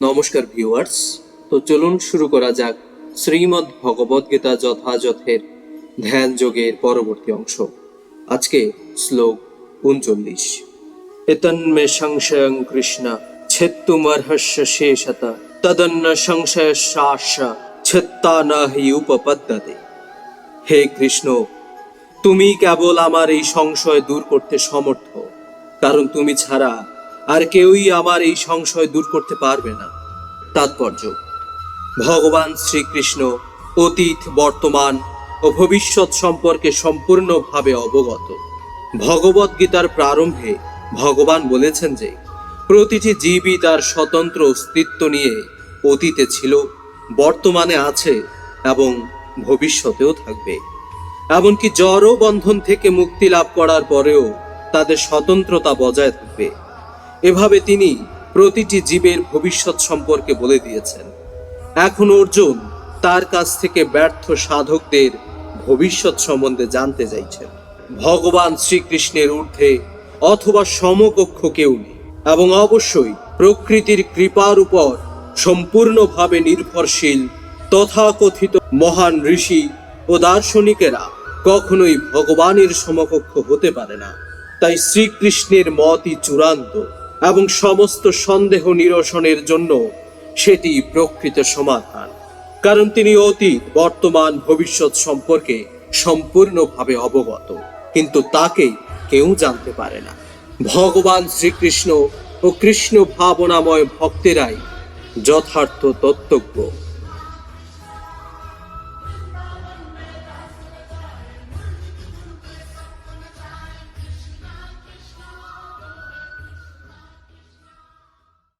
নমস্কার ভিউয়ার্স। তো চলুন শুরু করা যাক শ্রীমদ্ ভগবদ্গীতা যথাযথের ধ্যান যোগের পরবর্তী অংশ। আজকে শ্লোক উনচল্লিশ। এতন্মে সংশয়ং কৃষ্ণ ছেত্তুমর্হস্য শেষত তদন্য সংশয় শাস ছেত্তা নাহি উপপদ্যতে। হে কৃষ্ণ, তুমি কেবল আমার এই সংশয় দূর করতে সমর্থ, কারণ তুমি ছাড়া আর কেউই আমার এই সংশয় দূর করতে পারবে না। তাৎপর্য, ভগবান শ্রীকৃষ্ণ অতীত, বর্তমান ও ভবিষ্যৎ সম্পর্কে সম্পূর্ণভাবে অবগত। ভগবত গীতার প্রারম্ভে ভগবান বলেছেন যে, প্রতিটি জীবই তার স্বতন্ত্র অস্তিত্ব নিয়ে অতীতে ছিল, বর্তমানে আছে এবং ভবিষ্যতেও থাকবে। এমনকি জড় বন্ধন থেকে মুক্তি লাভ করার পরেও তাদের স্বতন্ত্রতা বজায় থাকবে। এভাবে তিনি প্রতিটি জীবের ভবিষ্যৎ সম্পর্কে বলে দিয়েছেন। এখন অর্জুন তার কাছ থেকে ব্যর্থ সাধকদের ভবিষ্যৎ সম্বন্ধে জানতে চাইছেন। ভগবান শ্রীকৃষ্ণের ঊর্ধ্বে অথবা সমকক্ষ কেউ নেই এবং অবশ্যই প্রকৃতির কৃপার উপর সম্পূর্ণভাবে নির্ভরশীল তথাকথিত মহান ঋষি ও দার্শনিকেরা কখনোই ভগবানের সমকক্ষ হতে পারে না। তাই শ্রীকৃষ্ণের মতই চূড়ান্ত এবং সমস্ত সন্দেহ নিরসনের জন্য সেটি প্রকৃত সমাধান। কারণ তিনি অতীত, বর্তমান, ভবিষ্যৎ সম্পর্কে সম্পূর্ণভাবে অবগত। কিন্তু তাকে কেউ জানতে পারে না। ভগবান শ্রীকৃষ্ণ ও কৃষ্ণ ভাবনাময় ভক্তেরাই যথার্থ তত্ত্বজ্ঞ।